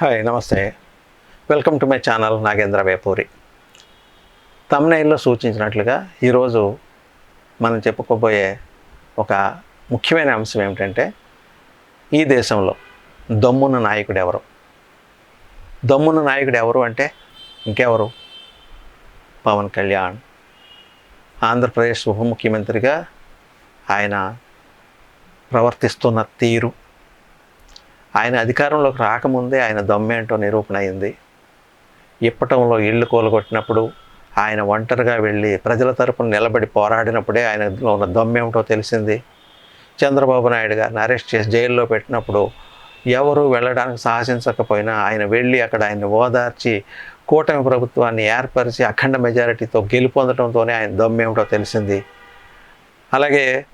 Hi నమస్తే. Welcome to my channel Nagendra Vepuri. తమ్నైల్లో సూచించినట్లుగా ఈరోజు మనం చెప్పుకోబోయే ఒక ముఖ్యమైన అంశం ఏమిటంటే ఈ దేశంలో దమ్మున్న నాయకుడు ఎవరు? దమ్మున్న నాయకుడు ఎవరు అంటే ఇంకెవరు? పవన్ కళ్యాణ్. ఆంధ్రప్రదేశ్ ఉప ముఖ్యమంత్రిగా ఆయన ప్రవర్తిస్తున్న తీరు ఆయన అధికారంలోకి రాకముందే ఆయన దమ్మేంటో నిరూపణ అయింది. ఇప్పటంలో ఇళ్ళు కూలగొట్టినప్పుడు ఆయన ఒంటరిగా వెళ్ళి ప్రజల తరపున నిలబడి పోరాడినప్పుడే ఆయనలో ఉన్న దమ్మేమిటో తెలిసింది. చంద్రబాబు నాయుడు గారిని అరెస్ట్ చేసి జైల్లో పెట్టినప్పుడు ఎవరు వెళ్ళడానికి సాహసించకపోయినా ఆయన వెళ్ళి అక్కడ ఆయన ఓదార్చి కూటమి ప్రభుత్వాన్ని ఏర్పరిచి అఖండ మెజారిటీతో గెలుపొందడంతోనే ఆయన దమ్మేమిటో తెలిసింది. అలాగే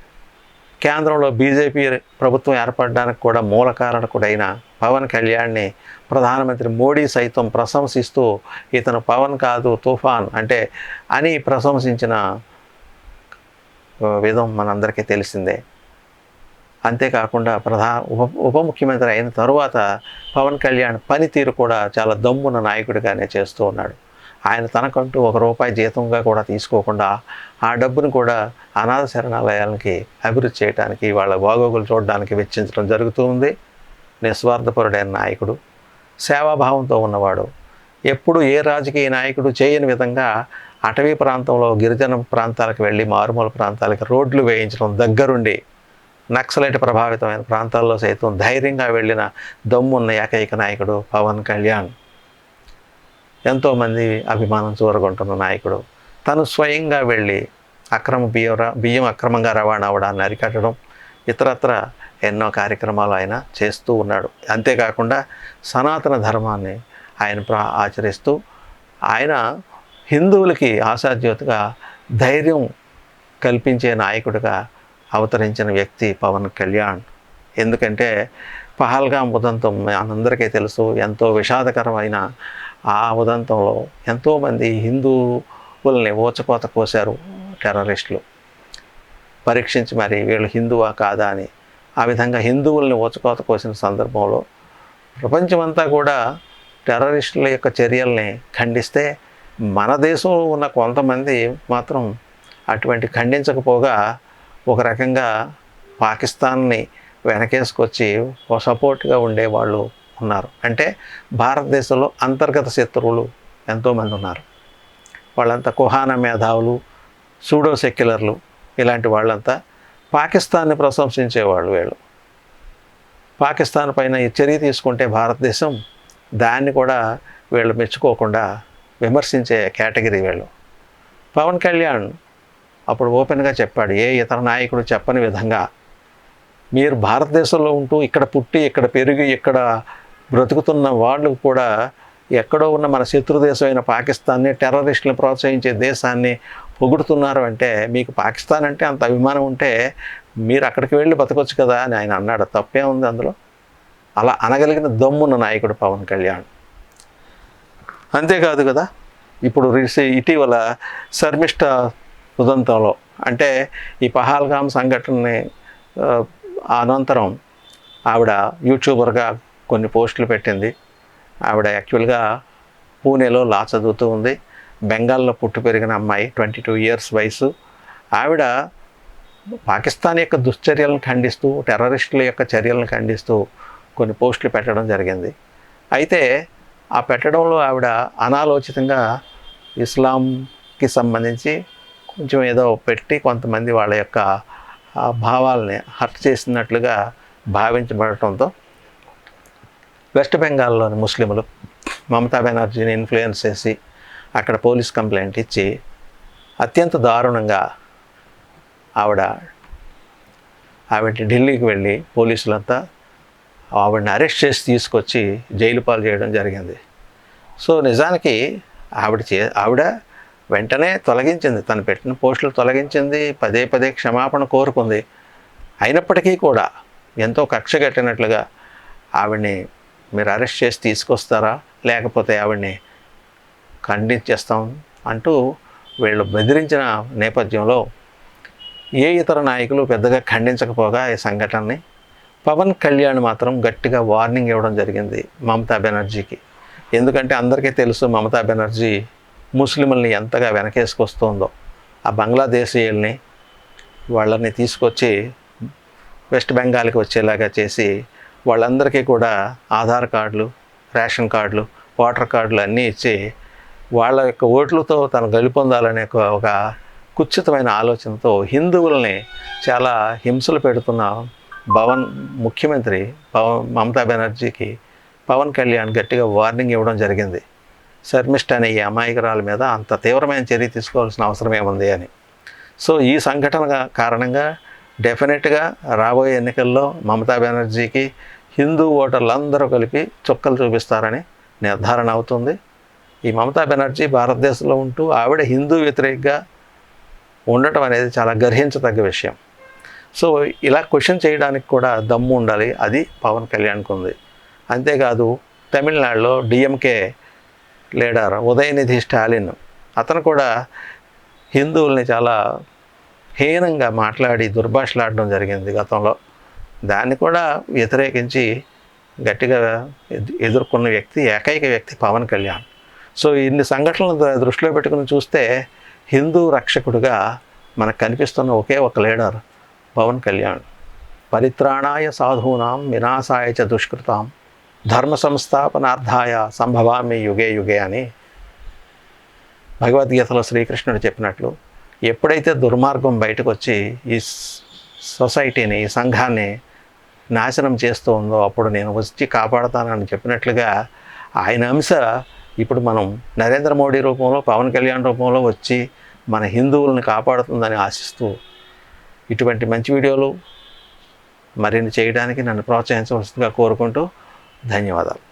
కేంద్రంలో బీజేపీ ప్రభుత్వం ఏర్పడడానికి కూడా మూల కారణకుడైన పవన్ కళ్యాణ్ని ప్రధానమంత్రి మోడీ సైతం ప్రశంసిస్తూ ఇతను పవన్ కాదు తుఫాన్ అంటే అని ప్రశంసించిన విధం మనందరికీ తెలిసిందే. అంతేకాకుండా ప్రధా ఉప ఉప ముఖ్యమంత్రి అయిన తరువాత పవన్ కళ్యాణ్ పనితీరు కూడా చాలా దమ్మున నాయకుడిగానే చేస్తూ ఉన్నాడు. ఆయన తనకంటూ ఒక రూపాయి జీతంగా కూడా తీసుకోకుండా ఆ డబ్బును కూడా అనాథ శరణాలయాలకి అభివృద్ధి చేయడానికి వాళ్ళ బాగోగులు చూడడానికి వెచ్చించడం జరుగుతూ ఉంది. నిస్వార్థపరుడైన నాయకుడు సేవాభావంతో ఉన్నవాడు. ఎప్పుడు ఏ రాజకీయ నాయకుడు చేయని విధంగా అటవీ ప్రాంతంలో గిరిజన ప్రాంతాలకు వెళ్ళి మారుమూల ప్రాంతాలకు రోడ్లు వేయించడం దగ్గరుండి నక్సలైట్ ప్రభావితమైన ప్రాంతాల్లో సైతం ధైర్యంగా వెళ్ళిన దమ్మున్న ఏకైక నాయకుడు పవన్ కళ్యాణ్. ఎంతోమంది అభిమానం చూరగొంటున్న నాయకుడు. తను స్వయంగా వెళ్ళి అక్రమ బియ్యం బియ్యం అక్రమంగా రవాణా అవడాన్ని అరికట్టడం ఇతరత్ర ఎన్నో కార్యక్రమాలు ఆయన చేస్తూ ఉన్నాడు. అంతేకాకుండా సనాతన ధర్మాన్ని ఆయన ప్రా ఆచరిస్తూ ఆయన హిందువులకి ఆశాజ్యోతిగా ధైర్యం కల్పించే నాయకుడిగా అవతరించిన వ్యక్తి పవన్ కళ్యాణ్. ఎందుకంటే పహల్గా ఉదంతం మనందరికీ తెలుసు ఎంతో విషాదకరమైన ఆ ఉదంతంలో ఎంతోమంది హిందువుల్ని ఊచకోత కోశారు టెర్రరిస్టులు. పరీక్షించి మరి వీళ్ళు హిందువా కాదా అని ఆ విధంగా హిందువుల్ని ఊచకోత కోసిన సందర్భంలో ప్రపంచమంతా కూడా టెర్రరిస్టుల యొక్క చర్యల్ని ఖండిస్తే మన దేశంలో ఉన్న కొంతమంది మాత్రం అటువంటి ఖండించకపోగా ఒక రకంగా పాకిస్తాన్ని వెనకేసుకొచ్చి సపోర్ట్గా ఉండే వాళ్ళు ఉన్నారు. అంటే భారతదేశంలో అంతర్గత శత్రువులు ఎంతోమంది ఉన్నారు. వాళ్ళంతా కుహాన మేధావులు సూడో సెక్యులర్లు ఇలాంటి వాళ్ళంతా పాకిస్తాన్ని ప్రశంసించేవాళ్ళు వీళ్ళు. పాకిస్తాన్ పైన ఈ చర్య తీసుకుంటే భారతదేశం దాన్ని కూడా వీళ్ళు మెచ్చుకోకుండా విమర్శించే కేటగిరీ వీళ్ళు. పవన్ కళ్యాణ్ అప్పుడు ఓపెన్గా చెప్పాడు ఏ ఇతర నాయకుడు చెప్పని విధంగా మీరు భారతదేశంలో ఉంటూ ఇక్కడ పుట్టి ఇక్కడ పెరిగి ఇక్కడ బ్రతుకుతున్న వాళ్ళు కూడా ఎక్కడో ఉన్న మన శత్రు దేశం అయిన పాకిస్తాన్ని టెర్రరిస్టులను ప్రోత్సహించే దేశాన్ని పొగుడుతున్నారు అంటే మీకు పాకిస్తాన్ అంటే అంత అభిమానం ఉంటే మీరు అక్కడికి వెళ్ళి బతకొచ్చు కదా అని ఆయన అన్నాడు. తప్పే ఉంది అందులో. అలా అనగలిగిన దమ్మున్న నాయకుడు పవన్ కళ్యాణ్. అంతేకాదు కదా ఇప్పుడు రీసె ఇటీవల శర్మిష్ట ఉదంతంలో అంటే ఈ పహాల్గామ్ సంఘటనని అనంతరం ఆవిడ యూట్యూబర్గా కొన్ని పోస్టులు పెట్టింది. ఆవిడ యాక్చువల్గా పూణేలో లా చదువుతూ ఉంది. బెంగాల్లో పుట్టి పెరిగిన అమ్మాయి ట్వంటీ టూ ఇయర్స్ వయసు. ఆవిడ పాకిస్తాన్ యొక్క దుశ్చర్యలను ఖండిస్తూ టెర్రరిస్టుల యొక్క చర్యలను ఖండిస్తూ కొన్ని పోస్టులు పెట్టడం జరిగింది. అయితే ఆ పెట్టడంలో ఆవిడ అనాలోచితంగా ఇస్లాంకి సంబంధించి కొంచెం ఏదో పెట్టి కొంతమంది వాళ్ళ యొక్క భావాలని భావాల్ని హర్ట్ చేసినట్లుగా భావించబడటంతో వెస్ట్ బెంగాల్లోని ముస్లింలు మమతా బెనర్జీని ఇన్ఫ్లుయెన్స్ చేసి అక్కడ పోలీస్ కంప్లైంట్ ఇచ్చి అత్యంత దారుణంగా ఆవిడ ఆవిడ ఢిల్లీకి వెళ్ళి పోలీసులంతా ఆవిడని అరెస్ట్ చేసి తీసుకొచ్చి జైలు పాలు చేయడం జరిగింది. సో నిజానికి ఆవిడ చే ఆవిడ వెంటనే తొలగించింది తను పెట్టిన పోస్టులు తొలగించింది పదే పదే క్షమాపణ కోరుకుంది. అయినప్పటికీ కూడా ఎంతో కక్ష కట్టినట్లుగా ఆవిడని మీరు అరెస్ట్ చేసి తీసుకొస్తారా? లేకపోతే ఆవిడ్ని ఖండించేస్తాం అంటూ వీళ్ళు బెదిరించిన నేపథ్యంలో ఏ ఇతర నాయకులు పెద్దగా ఖండించకపోగా ఈ సంఘటనని పవన్ కళ్యాణ్ మాత్రం గట్టిగా వార్నింగ్ ఇవ్వడం జరిగింది మమతా బెనర్జీకి. ఎందుకంటే అందరికీ తెలుసు మమతా బెనర్జీ ముస్లిముల్ని ఎంతగా వెనకేసుకొస్తుందో. ఆ బంగ్లాదేశీయుల్ని వాళ్ళని తీసుకొచ్చి వెస్ట్ బెంగాల్కి వచ్చేలాగా చేసి వాళ్ళందరికీ కూడా ఆధార్ కార్డులు రేషన్ కార్డులు ఓటర్ కార్డులు అన్నీ ఇచ్చి వాళ్ళ యొక్క ఓట్లతో తను గెలుపొందాలనే ఒక ఒక కుచితమైన ఆలోచనతో హిందువుల్ని చాలా హింసలు పెడుతున్న భవన్ ముఖ్యమంత్రి పవన్ మమతా బెనర్జీకి పవన్ కళ్యాణ్ గట్టిగా వార్నింగ్ ఇవ్వడం జరిగింది. శర్మిష్ట అనే ఈ అమాయకురాల మీద అంత తీవ్రమైన చర్య తీసుకోవాల్సిన అవసరం ఏముంది అని. సో ఈ సంఘటన కారణంగా డెఫినెట్గా రాబోయే ఎన్నికల్లో మమతా బెనర్జీకి హిందూ ఓటర్లు అందరూ కలిపి చుక్కలు చూపిస్తారని నిర్ధారణ అవుతుంది. ఈ మమతా బెనర్జీ భారతదేశంలో ఉంటూ ఆవిడ హిందూ వ్యతిరేకంగా ఉండటం అనేది చాలా గర్హించదగ్గ విషయం. సో ఇలా క్వశ్చన్ చేయడానికి కూడా దమ్ము ఉండాలి. అది పవన్ కళ్యాణ్కి ఉంది. అంతేకాదు తమిళనాడులో డిఎంకే లీడర్ ఉదయనిధి స్టాలిన్ అతను కూడా హిందువుల్ని చాలా హీనంగా మాట్లాడి దుర్భాషలాడడం జరిగింది గతంలో. దాన్ని కూడా వ్యతిరేకించి గట్టిగా ఎదుర్కొన్న వ్యక్తి ఏకైక వ్యక్తి పవన్ కళ్యాణ్. సో ఇన్ని సంఘటనలు దృష్టిలో పెట్టుకుని చూస్తే హిందూ రక్షకుడిగా మనకు కనిపిస్తున్న ఒకే ఒక లీడర్ పవన్ కళ్యాణ్. పరిత్రాణాయ సాధూనాం వినాశాయ చ దుష్కృతాం ధర్మ సంస్థాపనార్థాయ సంభవామి యుగే యుగే అని భగవద్గీతలో శ్రీకృష్ణుడు చెప్పినట్లు ఎప్పుడైతే దుర్మార్గం బయటకు వచ్చి ఈ సొసైటీని సంఘాన్ని నాశనం చేస్తూ ఉందో అప్పుడు నేను వచ్చి కాపాడతానని చెప్పినట్లుగా ఆయన అంశ ఇప్పుడు మనం నరేంద్ర మోడీ రూపంలో పవన్ కళ్యాణ్ రూపంలో వచ్చి మన హిందువులను కాపాడుతుందని ఆశిస్తూ ఇటువంటి మంచి వీడియోలు మరిన్ని చేయడానికి నన్ను ప్రోత్సహించవలసిందిగా కోరుకుంటూ ధన్యవాదాలు.